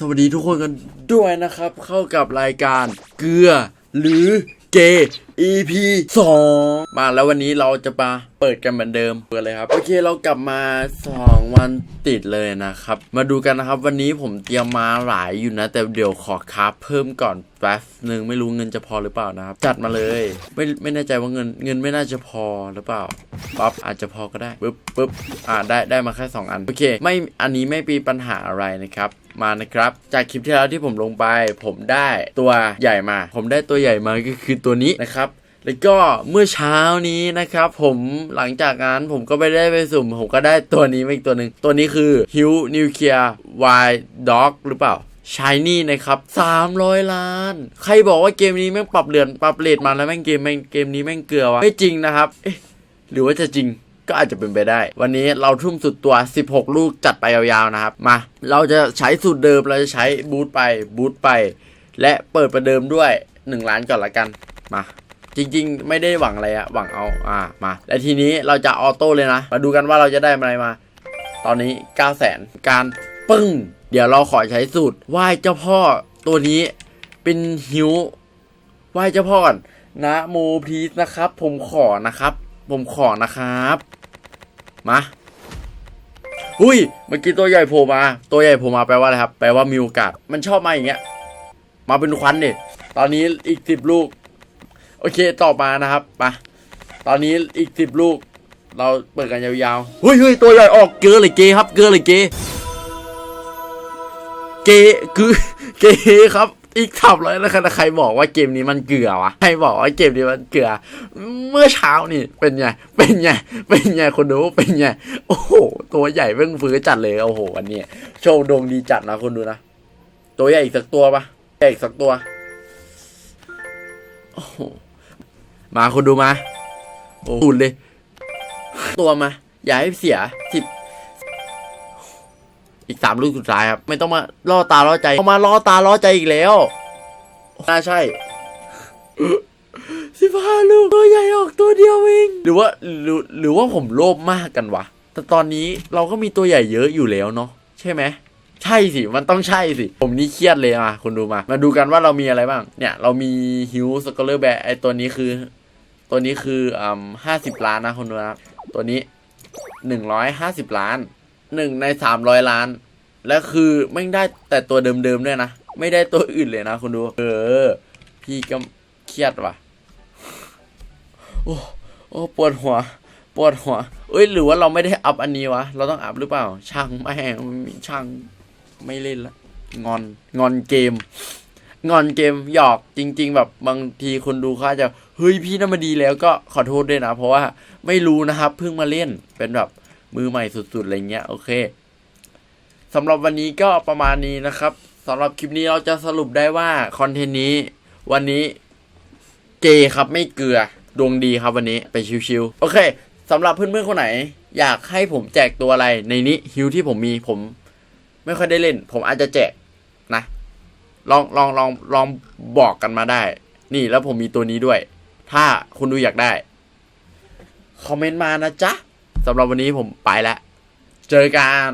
สวัสดีทุกคนกันด้วยนะครับ เข้ากับรายการเกลือหรือเก EP 2 มาแล้ววันนี้เราจะมาเปิดกันเหมือนเดิมเปิดเลยครับ โอเคเรากลับมา 2 วันติดเลยนะครับ มาดูกันนะครับ วันนี้ผมเตรียมมาหลายอยู่นะ แต่เดี๋ยวขอคราเพิ่มก่อนแป๊บหนึ่งไม่รู้เงินจะพอหรือเปล่านะครับ จัดมาเลย ไม่ไม่แน่ใจว่าเงินเงินไม่น่าจะพอหรือเปล่าปั๊บอาจจะพอก็ได้ปึ๊บปึ๊บอ่าได้ได้มาแค่ 2 อันโอเค ไม่อันนี้ไม่มีปัญหาอะไรนะครับมานะครับ จากคลิปที่แล้วที่ผมลงไป ผมได้ตัวใหญ่มา ผมได้ตัวใหญ่มาก็คือตัวนี้นะครับ แล้วก็เมื่อเช้านี้นะครับ ผมหลังจากนั้นผมก็ไปได้ไปสุ่ม ผมก็ได้ตัวนี้มาอีกตัวหนึ่งตัวนี้คือ h u n e w c l e a r Y Dog หรือเปล่าชายนี่นะครับ 300 ล้าน ใครบอกว่าเกมนี้แม่งปรับเรือนปรับเลทมาแล้วแม่งเกมแม่งเกมนี้แม่งเกลือวะไม่จริงนะครับเอ๊ะหรือว่าจะจริงก็อาจจะเป็นไปได้ วันนี้เราทุ่มสุดตัว 16 ลูกจัดไปยาวๆนะครับ มา เราจะใช้สูตรเดิมเราจะใช้บูทไปบูทไป และเปิดประเดิมด้วย 1 ล้านก่อนละกันมา จริง ๆ ไม่ได้หวังอะไรอะหวังเอาอ่ามาและทีนี้เราจะออโต้เลยนะ มาดูกันว่าเราจะได้อะไรมา ตอนนี้9 0 0 0 0 0การปึ้ง เดี๋ยวเราขอใช้สูตรไหว้เจ้าพ่อตัวนี้เป็นหิวไหว้เจ้าพ่อก่อนนะโมพีสนะครับ ผมขอนะครับ ผมขอนะครับ มาอุ้ยเมื่อกี้ตัวใหญ่โผล่มา ตัวใหญ่โผล่มาแปลว่าอะไรครับ แปลว่ามีโอกาส มันชอบมาอย่างเงี้ย มาเป็นควันดิตอนนี้อีกสิบลูก เคต่อมานะครับมาตอนนี้อีกสิบลูก เราเปิดกันยาวๆเฮ้ยเฮ้ยตัวใหญ่ออกเกลือเลยเกครับ เกลือเลยเกเกคือเกครับอีกทับเลยแล้วใครบอกว่าเกมนี้มันเกลือวะใครบอกว่าเกมนี้มันเกลือ เมื่อเช้านี่เป็นไงเป็นไงเป็นไงคนดูเป็นไงโอ้โหตัวใหญ่เพิ่งฟื้นจัดเลยโอ้โหวันนี้โชว์ดวงดีจัดนะคนดูนะตัวใหญ่อีกสักตัวปะใหญ่อีกสักตัวโอ้โห มาคนดูมา โอ้โหเลย ตัวมา อย่าให้เสียสิบอีกสามลูกสุดท้ายครับ ไม่ต้องมาล่อตาล่อใจเอามาล่อตาล่อใจอีกแล้วน่าใช่สิบห้าลูกตัวใหญ่ออกตัวเดียวเองหรือว่าหรือหรือว่าผมโลภมากกันวะแต่ตอนนี้เราก็มีตัวใหญ่เยอะอยู่แล้วเนาะใช่ไหมใช่สิ มันต้องใช่สิ ผมนี่เครียดเลยมาคุณดูมา มาดูกันว่าเรามีอะไรบ้าง เนี่ย เรามีฮิวสกอเลอร์แบร์ไอตัวนี้คือ ตัวนี้คืออ่าห้าสิบล้านนะคุณดูนะครับตัวนี้หนึ่งร้อยห้าสิบล้านหนึ่งในสามร้อยล้าน และคือไม่ได้แต่ตัวเดิมๆด้วยนะ ไม่ได้ตัวอื่นเลยนะคุณดู เออ พี่ก็เครียดว่ะ โอ้โอ้ปวดหัว ปวดหัว เอ้ย หรือว่าเราไม่ได้อัพอันนี้วะ เราต้องอัพหรือเปล่า ช่างไม่งช่างไม่เล่นละ งอน งอนเกม งอนเกมหยอกจริง ๆ แบบบางทีคนดูเขาจจะเฮ้ยพี่น่ามาดีแล้วก็ขอโทษด้วยนะ เพราะว่าไม่รู้นะครับเพิ่งมาเล่นเป็นแบบมือใหม่สุดๆอะไรเงี้ยโอเคสำหรับวันนี้ก็ประมาณนี้นะครับสำหรับคลิปนี้เราจะสรุปได้ว่าคอนเทนต์นี้ วันนี้เกย์ครับไม่เกลือดวงดีครับวันนี้ไปชิวๆโอเคสำหรับเพื่อนๆคนไหน อยากให้ผมแจกตัวอะไรในนี้ฮิวที่ผมมีผม ไม่ค่อยได้เล่น ผมอาจจะแจกนะ ลองลองลองลองบอกกันมาได้ นี่แล้วผมมีตัวนี้ด้วย ถ้าคุณดูอยากได้ คอมเมนต์มานะจ๊ะสำหรับวันนี้ผมไปแล้ว เจอกัน